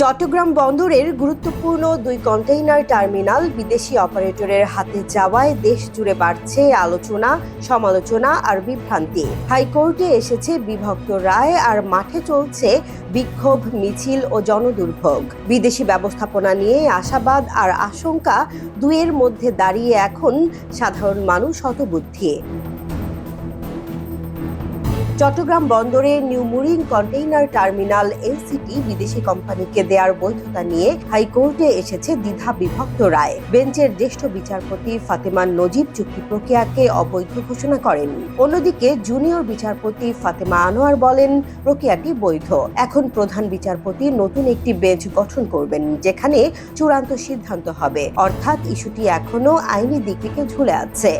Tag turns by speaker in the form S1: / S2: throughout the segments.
S1: চট্টগ্রাম বন্দরের গুরুত্বপূর্ণ দুই কন্টেইনার টার্মিনাল বিদেশি অপারেটরের হাতে যাওয়ায় দেশ জুড়ে বাড়ছে আলোচনা, সমালোচনা আর বিভ্রান্তি। হাইকোর্টে এসেছে বিভক্ত রায় আর মাঠে চলছে বিক্ষোভ, মিছিল ও জনদুর্ভোগ। বিদেশি ব্যবস্থাপনা নিয়ে আশাবাদ আর আশঙ্কা দুয়ের মধ্যে দাঁড়িয়ে এখন সাধারণ মানুষ হতবুদ্ধি। চট্টগ্রাম বন্দরে new mooring container terminal LCT বিদেশি কোম্পানিকে দেওয়ার বৈধতা নিয়ে হাইকোর্টে এসেছে দ্বিধা বিভক্ত রায়। বেঞ্চের জ্যেষ্ঠ বিচারপতি ফাতেমা নজিব চুক্তি প্রক্রিয়াকে অবৈধ ঘোষণা করেন। অন্যদিকে জুনিয়র বিচারপতি ফাতেমা আনোয়ার বলেন, প্রক্রিয়াটি বৈধ। এখন প্রধান বিচারপতি নতুন একটি বেঞ্চ গঠন করবেন, যেখানে চূড়ান্ত সিদ্ধান্ত হবে। অর্থাৎ ইস্যুটি এখনও আইনি দিক থেকে ঝুলে আছে।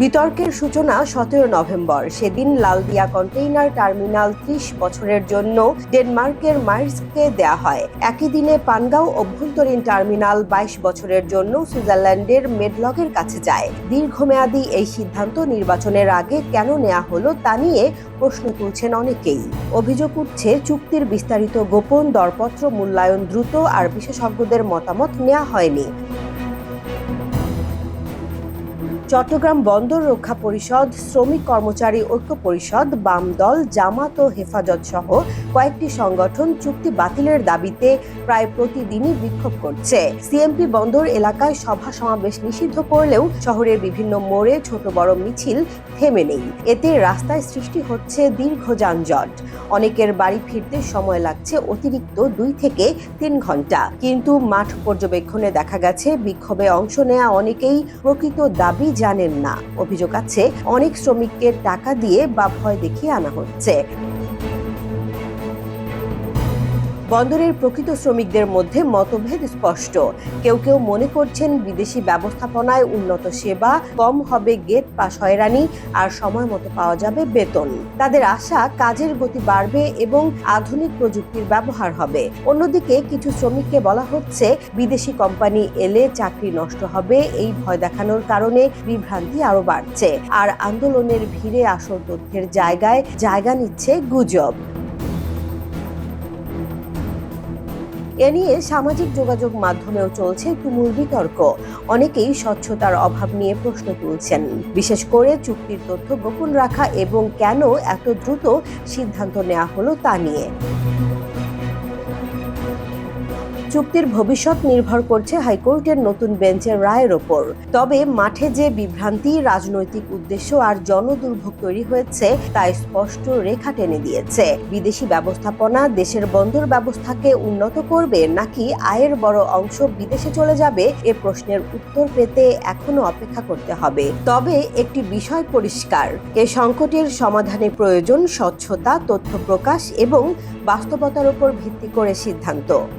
S1: বিতর্কের সূচনা সতেরো নভেম্বর। সেদিন লালদিয়া কন্টেইনার টার্মিনাল ত্রিশ বছরের জন্য ডেনমার্কের মার্সকে দেয়া হয়। একই দিনে পানগাঁও অভ্যন্তরীণ টার্মিনাল বাইশ বছরের জন্য সুইজারল্যান্ডের মেডলগের কাছে যায়। দীর্ঘমেয়াদী এই সিদ্ধান্ত নির্বাচনের আগে কেন নেওয়া হলো তা নিয়ে প্রশ্ন তুলছেন অনেকেই। অভিযোগ উঠছে, চুক্তির বিস্তারিত গোপন দরপত্র মূল্যায়ন দ্রুত আর বিশেষজ্ঞদের মতামত নেওয়া হয়নি। চট্টগ্রাম বন্দর রক্ষা পরিষদ, শ্রমিক কর্মচারী ঐক্য পরিষদ, বাম দল, জামাত ও হেফাজত সহ কয়েকটি সংগঠন চুক্তি বাতিলের দাবিতে প্রায় প্রতিদিনই বিক্ষোভ করছে। সিএমপি বন্দর এলাকায় সভা সমাবেশ নিষিদ্ধ করলেও শহরের বিভিন্ন মোড়ে ছোট বড় মিছিল থেমে নেই। এতে রাস্তায় সৃষ্টি হচ্ছে দীর্ঘ যানজট। অনেকের বাড়ি ফিরতে সময় লাগছে অতিরিক্ত দুই থেকে তিন ঘণ্টা। কিন্তু মাঠ পর্যবেক্ষণে দেখা গেছে, বিক্ষোভে অংশ নেওয়া অনেকেই প্রকৃত দাবি জানেন না। অভিযোগ আছে অনেক শ্রমিককে টাকা দিয়ে বা ভয় দেখিয়ে আনা হচ্ছে। বন্দরের প্রকৃত শ্রমিকদের মধ্যে মতভেদ স্পষ্ট। কেউ কেউ মনে করছেন বিদেশি ব্যবস্থাপনায় উন্নত সেবা, কম হবে গেট পাস হয়রানি আর সময় মতো পাওয়া যাবে বেতন। তাদের আশা কাজের গতি বাড়বে এবং আধুনিক প্রযুক্তির ব্যবহার হবে। অন্যদিকে কিছু শ্রমিককে বলা হচ্ছে, বিদেশি কোম্পানি এলে চাকরি নষ্ট হবে, এই ভয় দেখানোর কারণে বিভ্রান্তি আরও বাড়ছে। আর আন্দোলনের ভিড়ে আসল তথ্যের জায়গায় জায়গা নিচ্ছে গুজব। এ নিয়ে সামাজিক যোগাযোগ মাধ্যমেও চলছে তুমুল বিতর্ক। অনেকেই স্বচ্ছতার অভাব নিয়ে প্রশ্ন তুলছেন। বিশেষ করে চুক্তির তথ্য গোপন রাখা এবং কেন এত দ্রুত সিদ্ধান্ত নেওয়া হলো তা নিয়ে। চুক্তির ভবিষ্যৎ নির্ভর করছে হাইকোর্টের নতুন বেঞ্চের রায়ের ওপর। তবে মাঠে যে বিভ্রান্তি, রাজনৈতিক উদ্দেশ্য আর জনদুর্ভোগ তৈরি হয়েছে তা স্পষ্ট রেখা টেনে দিয়েছে। বিদেশি ব্যবস্থাপনা দেশের বন্দর ব্যবস্থাকে উন্নত করবে নাকি আয়ের বড় অংশ বিদেশে চলে যাবে, এ প্রশ্নের উত্তর পেতে এখনও অপেক্ষা করতে হবে। তবে একটি বিষয় পরিষ্কার, এ সংকটের সমাধানে প্রয়োজন স্বচ্ছতা, তথ্য প্রকাশ এবং বাস্তবতার উপর ভিত্তি করে সিদ্ধান্ত।